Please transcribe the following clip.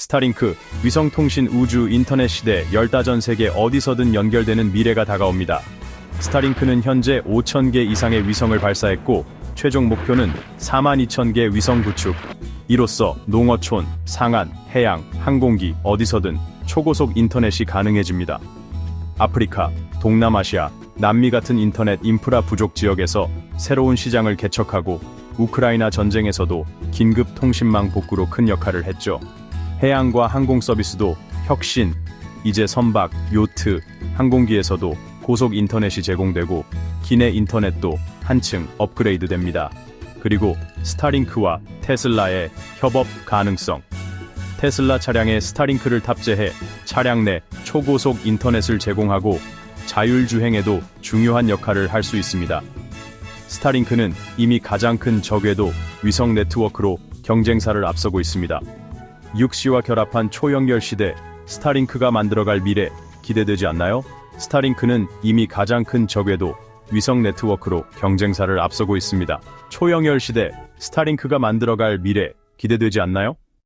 스타링크, 위성통신 우주 인터넷 시대 열다 전 세계 어디서든 연결되는 미래가 다가옵니다. 스타링크는 현재 5,000개 이상의 위성을 발사했고 최종 목표는 4만 2천 개 위성 구축. 이로써 농어촌, 상안, 해양, 항공기 어디서든 초고속 인터넷이 가능해집니다. 아프리카, 동남아시아, 남미 같은 인터넷 인프라 부족 지역에서 새로운 시장을 개척하고 우크라이나 전쟁에서도 긴급 통신망 복구로 큰 역할을 했죠. 해양과 항공 서비스도 혁신, 이제 선박, 요트, 항공기에서도 고속 인터넷이 제공되고 기내 인터넷도 한층 업그레이드 됩니다. 그리고 스타링크와 테슬라의 협업 가능성. 테슬라 차량에 스타링크를 탑재해 차량 내 초고속 인터넷을 제공하고 자율주행에도 중요한 역할을 할 수 있습니다. 스타링크는 이미 가장 큰 적외도 위성 네트워크로 경쟁사를 앞서고 있습니다. 6C와 결합한 초연결 시대 스타링크가 만들어갈 미래 기대되지 않나요? 스타링크는 이미 가장 큰 적외도 위성 네트워크로 경쟁사를 앞서고 있습니다. 초연결 시대 스타링크가 만들어갈 미래 기대되지 않나요?